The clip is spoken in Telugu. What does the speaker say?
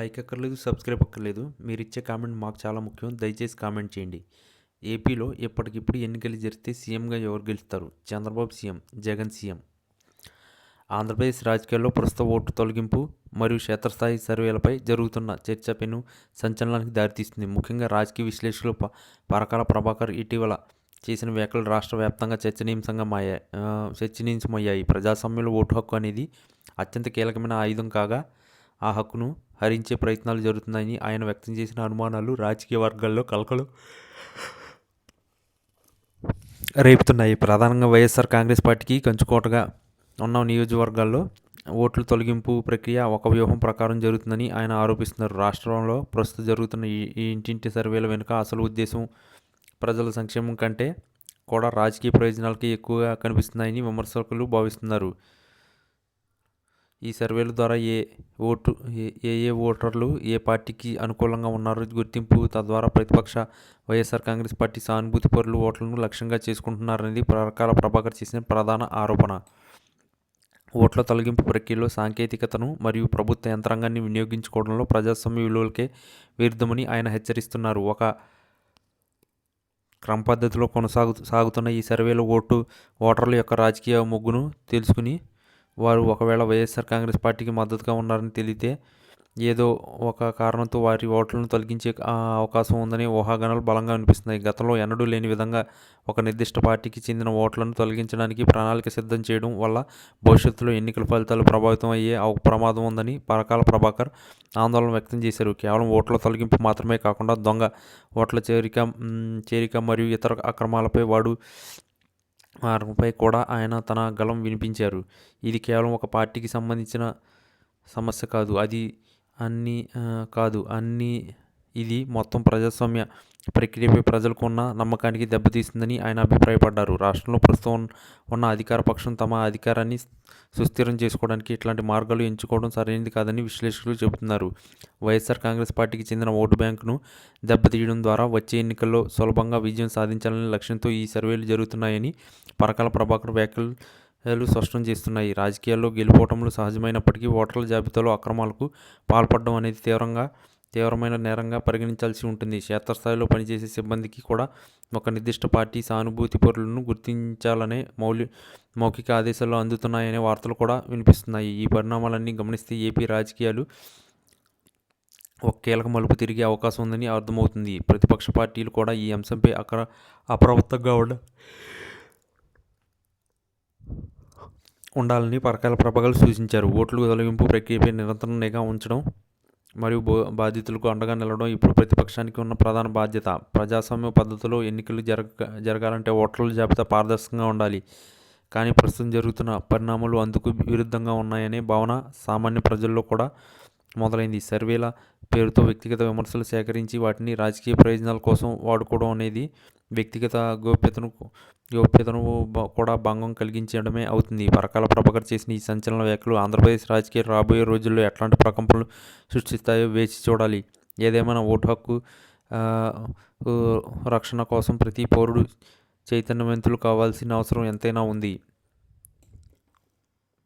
లైక్ అక్కర్లేదు సబ్స్క్రైబ్ అక్కర్లేదు. మీరు ఇచ్చే కామెంట్ మాకు చాలా ముఖ్యం. దయచేసి కామెంట్ చేయండి. ఏపీలో ఇప్పటికిప్పుడు ఎన్నికలు జరిగితే సీఎంగా ఎవరు గెలుస్తారు? Chandrababu CM Jagan CM. Andhra Pradesh రాజకీయాల్లో ప్రస్తుత ఓటు తొలగింపు మరియు క్షేత్రస్థాయి సర్వేలపై జరుగుతున్న చర్చ పెను సంచలనానికి దారితీస్తుంది. ముఖ్యంగా రాజకీయ విశ్లేషకులు ప పరకాల ప్రభాకర్ ఇటీవల చేసిన వ్యాఖ్యలు రాష్ట్ర వ్యాప్తంగా చర్చనీయాంశంగా మాయా చర్చనీయాంశమయ్యాయి. ప్రజాస్వామ్యంలో ఓటు హక్కు అనేది అత్యంత కీలకమైన ఆయుధం కాగా ఆ హక్కును హరించే ప్రయత్నాలు జరుగుతున్నాయని ఆయన వ్యక్తం చేసిన అనుమానాలు రాజకీయ వర్గాల్లో కలకలు రేపుతున్నాయి. ప్రధానంగా వైఎస్ఆర్ కాంగ్రెస్ పార్టీకి కంచుకోటగా ఉన్న నియోజకవర్గాల్లో ఓట్ల తొలగింపు ప్రక్రియ ఒక వ్యూహం ప్రకారం జరుగుతుందని ఆయన ఆరోపిస్తున్నారు. రాష్ట్రంలో ప్రస్తుతం జరుగుతున్న ఈ ఇంటింటి సర్వేల వెనుక అసలు ఉద్దేశం ప్రజల సంక్షేమం కంటే కూడా రాజకీయ ప్రయోజనాలకి ఎక్కువగా కనిపిస్తున్నాయని విమర్శకులు భావిస్తున్నారు. ఈ సర్వేల ద్వారా ఏ ఓటు ఏ ఏ ఓటర్లు ఏ పార్టీకి అనుకూలంగా ఉన్నారో గుర్తింపు తద్వారా ప్రతిపక్ష వైఎస్ఆర్ కాంగ్రెస్ పార్టీ సానుభూతి పరులు ఓట్లను లక్ష్యంగా చేసుకుంటున్నారనేది ప్రకాల ప్రభాకర్ చేసిన ప్రధాన ఆరోపణ. ఓట్ల తొలగింపు ప్రక్రియలో సాంకేతికతను మరియు ప్రభుత్వ యంత్రాంగాన్ని వినియోగించుకోవడంలో ప్రజాస్వామ్య విలువలకే విరుద్ధమని ఆయన హెచ్చరిస్తున్నారు. ఒక క్రమ పద్ధతిలో కొనసాగు సాగుతున్న ఈ సర్వేలో ఓటు ఓటర్ల యొక్క రాజకీయ మొగ్గును తెలుసుకుని వారు ఒకవేళ వైఎస్ఆర్ కాంగ్రెస్ పార్టీకి మద్దతుగా ఉన్నారని తెలితే ఏదో ఒక కారణంతో వారి ఓట్లను తొలగించే అవకాశం ఉందని ఊహాగానాలు బలంగా అనిపిస్తున్నాయి గతంలో ఎన్నడూ లేని విధంగా ఒక నిర్దిష్ట పార్టీకి చెందిన ఓట్లను తొలగించడానికి ప్రణాళిక సిద్ధం చేయడం వల్ల భవిష్యత్తులో ఎన్నికల ఫలితాలు ప్రభావితం అయ్యే ప్రమాదం ఉందని పరకాల ప్రభాకర్ ఆందోళన వ్యక్తం చేశారు. కేవలం ఓట్ల తొలగింపు మాత్రమే కాకుండా దొంగ ఓట్ల చేరిక చేరిక మరియు ఇతర అక్రమాలపై వాడు వారిపై కూడా ఆయన తన గలం వినిపించారు. ఇది కేవలం ఒక పార్టీకి సంబంధించిన సమస్య కాదు. అది అన్ని కాదు. అన్ని ఇది మొత్తం ప్రజాస్వామ్య ప్రక్రియపై ప్రజలకు ఉన్న నమ్మకానికి దెబ్బతీస్తుందని ఆయన అభిప్రాయపడ్డారు. రాష్ట్రంలో ప్రస్తుతం ఉన్న- అధికార పక్షం తమ అధికారాన్ని సుస్థిరం చేసుకోవడానికి ఇట్లాంటి మార్గాలు ఎంచుకోవడం సరైనది కాదని విశ్లేషకులు చెబుతున్నారు. వైఎస్ఆర్ కాంగ్రెస్ పార్టీకి చెందిన ఓటు బ్యాంకును దెబ్బతీయడం ద్వారా వచ్చే ఎన్నికల్లో సులభంగా విజయం సాధించాలనే లక్ష్యంతో ఈ సర్వేలు జరుగుతున్నాయని పరకాల ప్రభాకర్ వ్యాఖ్యలు స్పష్టం చేస్తున్నాయి. రాజకీయాల్లో గెలుపోవటంలో సహజమైనప్పటికీ ఓటర్ల జాబితాలో అక్రమాలకు పాల్పడడం అనేది తీవ్రంగా తీవ్రమైన నేరంగా పరిగణించాల్సి ఉంటుంది. క్షేత్రస్థాయిలో పనిచేసే సిబ్బందికి కూడా ఒక నిర్దిష్ట పార్టీ సానుభూతి పరులను గుర్తించాలనే మౌలి మౌఖిక ఆదేశాలు అందుతున్నాయనే వార్తలు కూడా వినిపిస్తున్నాయి. ఈ పరిణామాలన్నీ గమనిస్తే ఏపీ రాజకీయాలు ఒక కీలక మలుపు తిరిగే అవకాశం ఉందని అర్థమవుతుంది. ప్రతిపక్ష పార్టీలు కూడా ఈ అంశంపై అక్కడ అప్రమత్తంగా ఉండ ఉండాలని పరకాల ప్రభాకర్ సూచించారు. ఓట్లు తొలగింపు ప్రక్రియపై నిరంతరంగా ఉంచడం మరియు బో బాధితులకు అండగా నిలవడం ఇప్పుడు ప్రతిపక్షానికి ఉన్న ప్రధాన బాధ్యత. ప్రజాస్వామ్య పద్ధతిలో ఎన్నికలు జరగ జరగాలంటే ఓటర్ల జాబితా పారదర్శకంగా ఉండాలి. కానీ ప్రస్తుతం జరుగుతున్న పరిణామాలు అందుకు విరుద్ధంగా ఉన్నాయనే భావన సామాన్య ప్రజల్లో కూడా మొదలైంది. సర్వేల పేరుతో వ్యక్తిగత విమర్శలు సేకరించి వాటిని రాజకీయ ప్రయోజనాల కోసం వాడుకోవడం అనేది వ్యక్తిగత గోప్యతను గోప్యతను కూడా భంగం కలిగించడమే అవుతుంది. పరకాల ప్రభాకర్ చేసిన ఈ సంచలన వ్యాఖ్యలు ఆంధ్రప్రదేశ్ రాజకీయ రాబోయే రోజుల్లో ఎట్లాంటి ప్రకంపనలు సృష్టిస్తాయో వేచి చూడాలి. ఏదేమైనా ఓటు హక్కు రక్షణ కోసం ప్రతి పౌరుడు చైతన్యవంతులు కావాల్సిన అవసరం ఎంతైనా ఉంది.